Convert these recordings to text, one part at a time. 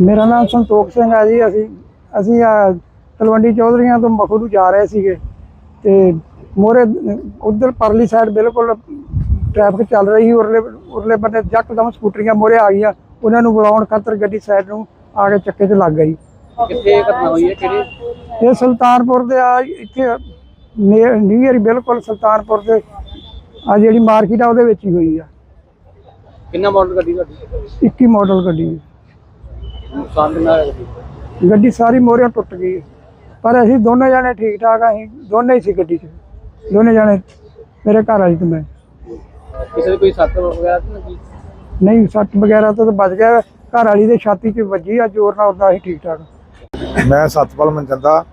ਮੇਰਾ ਨਾਮ ਸੰਤੋਖ ਸਿੰਘ ਹੈ ਜੀ ਅਸੀਂ ਅਸੀਂ ਆ ਤਲਵੰਡੀ ਚੌਧਰੀਆਂ ਤੋਂ ਮਖੂ ਜਾ ਰਹੇ ਸੀਗੇ ਤੇ ਮੋਰੇ ਉਧਰ ਪਰਲੀ ਸਾਈਡ ਬਿਲਕੁਲ ਟ੍ਰੈਫਿਕ ਚੱਲ ਰਹੀ ਸੀ ਉਰਲੇ ਉਰਲੇ ਬੰਨੇ ਯਕਦਮ ਸਕੂਟਰੀਆਂ ਮੋਰੇ ਆ ਗਈਆਂ ਉਹਨਾਂ ਨੂੰ ਬੁਲਾਉਣ ਖਾਤਰ ਗੱਡੀ ਸਾਈਡ ਨੂੰ ਆ ਕੇ ਚੱਕੇ 'ਚ ਲੱਗ ਗਈ। ਕਿੱਥੇ ਘਟਨਾ ਹੋਈ ਹੈ ਕਿਹੜੇ? ਇਹ ਸੁਲਤਾਨਪੁਰ ਦੇ ਆ ਇੱਥੇ ਨੀਅਰ ਬਿਲਕੁਲ ਸੁਲਤਾਨਪੁਰ ਦੇ ਆ ਜਿਹੜੀ ਮਾਰਕੀਟ ਆ ਉਹਦੇ ਵਿੱਚ ਹੀ ਹੋਈ ਆ। ਕਿੰਨਾ ਮਾਡਲ ਗੱਡੀ ਤੁਹਾਡੀ? 21 ਮਾਡਲ ਗੱਡੀ। ਗੱਡੀ ਸਾਰੀ ਮੋਹਰਿਓਂ ਟੁੱਟ ਗਈ। ਪਰ ਅਸੀਂ ਦੋਨੇ ਜਾਣੇ ਠੀਕ ਠਾਕ ਆ ਅਸੀਂ ਦੋਨੇ ਹੀ ਸੀ ਗੱਡੀ 'ਚ। ਦੋਨੇ ਜਾਣੇ ਮੇਰੇ ਘਰ ਵਾਲੀ ਤੇ ਮੈਂ। ਕਿਸੇ ਦੇ ਕੋਈ ਸੱਟ ਵਗੈਰਾ ਤਾਂ ਨਹੀਂ ਨਹੀਂ ਸੱਟ ਵਗੈਰਾ ਤੋਂ ਬਚ ਗਿਆ। ਘਰ ਵਾਲੀ ਦੇ ਛਾਤੀ 'ਚ ਵੱਜੀ ਆ ਜ਼ੋਰ ਨਾਲ ਉਦਾਂ ਅਸੀਂ ਠੀਕ ਠਾਕ। ਮੈਂ ਸਤਪਾਲ ਮਨਚੰਦਾ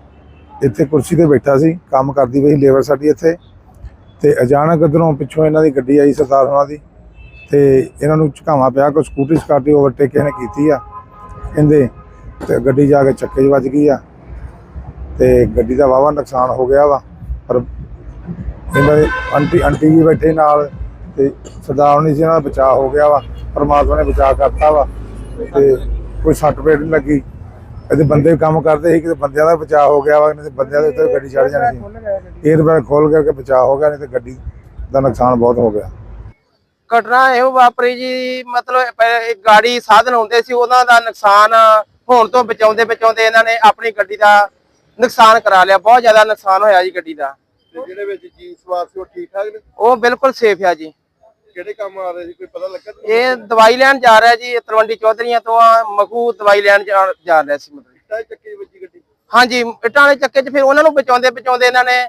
ਇੱਥੇ ਕੁਰਸੀ ਤੇ ਬੈਠਾ ਸੀ ਕੰਮ ਕਰਦੀ ਪਈ ਲੇਬਰ ਸਾਡੀ ਇੱਥੇ। ਤੇ ਅਚਾਨਕ ਇੱਧਰੋਂ ਪਿੱਛੋਂ ਇਹਨਾਂ ਦੀ ਗੱਡੀ ਆਈ ਸਰਦਾਰ ਹੋਣਾ ਦੀ। ਤੇ ਇਹਨਾਂ ਨੂੰ ਝਕਾਵਾ ਪਿਆ ਕੋਈ ਸਕੂਟਰੀ ਸਕਾਟੀ ਓਵਰਟੇਕ ਕਿਸੇ ਨੇ ਕੀਤੀ ਆ। ਕਹਿੰਦੇ ਤੇ ਗੱਡੀ ਜਾ ਕੇ ਚੱਕੇ 'ਚ ਵੱਜ ਗਈ ਆ। ਤੇ ਗੱਡੀ ਦਾ ਵਾਵਾ ਨੁਕਸਾਨ ਹੋ ਗਿਆ ਵਾ। ਪਰ ਇਹਨਾਂ ਦੇ ਆਂਟੀ ਆਂਟੀ ਜੀ ਬੈਠੇ ਨਾਲ ਤੇ ਸਰਦਾਰ ਹੋਣੀ ਸੀ ਇਹਨਾਂ ਦਾ ਬਚਾਅ ਹੋ ਗਿਆ ਵਾ। ਪਰਮਾਤਮਾ ਨੇ ਬਚਾਅ ਕਰਤਾ ਵਾ। ਤੇ ਕੋਈ ਸੱਟ ਪੇਟ ਨਹੀਂ ਲੱਗੀ। ਇਹਦੇ ਬੰਦੇ ਕੰਮ ਕਰਦੇ ਸੀ ਕਿ ਬੰਦਿਆਂ ਦਾ ਬਚਾਅ ਹੋ ਗਿਆ ਵਾ ਨਹੀਂ ਤੇ ਬੰਦਿਆਂ ਦੇ ਉੱਤੇ ਗੱਡੀ ਚੜ ਜਾਣੀ ਸੀ। ਏਅਰ ਬੈਗ ਖੋਲ ਕਰਕੇ ਬਚਾਅ ਹੋ ਗਿਆ ਨਹੀਂ ਤੇ ਗੱਡੀ ਦਾ ਨੁਕਸਾਨ ਬਹੁਤ ਹੋ ਗਿਆ। ਘਟਨਾ ਇਹੋ ਵਾਪਰੀ ਜੀ ਮਤਲਬ ਇੱਕ ਗਾੜੀ ਸਾਧਨ ਹੁੰਦੇ ਸੀ ਉਹਨਾਂ ਦਾ ਨੁਕਸਾਨ ਹੋਣ ਤੋਂ ਬਚਾਉਂਦੇ ਬਚਾਉਂਦੇ ਇਹਨਾਂ ਨੇ ਆਪਣੀ ਗੱਡੀ ਦਾ ਨੁਕਸਾਨ ਕਰਾ ਲਿਆ ਬਹੁਤ ਜ਼ਿਆਦਾ ਨੁਕਸਾਨ ਹੋਇਆ ਜੀ ਗੱਡੀ ਦਾ। ਜਿਹੜੇ ਵਿੱਚ ਜੀ ਸਵਾਰ ਸੀ ਉਹ ਠੀਕ ਠਾਕ ਨੇ? ਉਹ ਬਿਲਕੁਲ ਸੇਫ ਆ ਜੀ। ਕਿਹੜੇ ਕੰਮ ਆ ਰਹੇ ਸੀ ਕੋਈ ਪਤਾ ਲੱਗਾ ਇਹ ਦਵਾਈ ਲੈਣ ਜਾ ਰਿਹਾ ਜੀ ਇਹ ਤਲਵੰਡੀ ਚੌਧਰੀਆਂ ਤੋਂ ਆ ਮਖੂ ਦਵਾਈ ਲੈਣ ਜਾ ਰਿਹਾ ਸੀ ਮਤਲਬ। ਚੱਕੀ ਵੱਜੀ ਗੱਡੀ? ਹਾਂਜੀ ਇੱਟਾਂ ਵਾਲੇ ਚੱਕੇ 'ਚ ਫਿਰ ਉਹਨਾਂ ਨੂੰ ਬਚਾਉਂਦੇ ਬਚਾਉਂਦੇ ਇਹਨਾਂ ਨੇ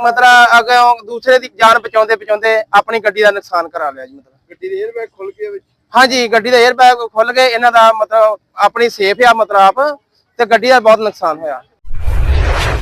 ਮਤਲਬ ਅੱਗੇ ਦੂਸਰੇ ਦੀ ਜਾਨ ਬਚਾਉਂਦੇ ਬਚਾਉਂਦੇ ਆਪਣੀ ਗੱਡੀ ਦਾ ਨੁਕਸਾਨ ਕਰਾ ਲਿਆ ਜੀ ਮਤਲਬ। ਗੱਡੀ ਦੇ 에ਅਰ ਬੈਗ ਖੁੱਲ ਗਿਆ ਵਿੱਚ? ਹਾਂਜੀ ਗੱਡੀ ਦਾ 에ਅਰ ਬੈਗ ਖੁੱਲ ਗਏ ਇਹਨਾਂ ਦਾ ਮਤਲਬ ਆਪਣੀ ਸੇਫ ਆ ਮਤਲਬ ਆਪ ਤੇ ਗੱਡੀ ਦਾ ਬਹੁਤ ਨੁਕਸਾਨ ਹੋਇਆ।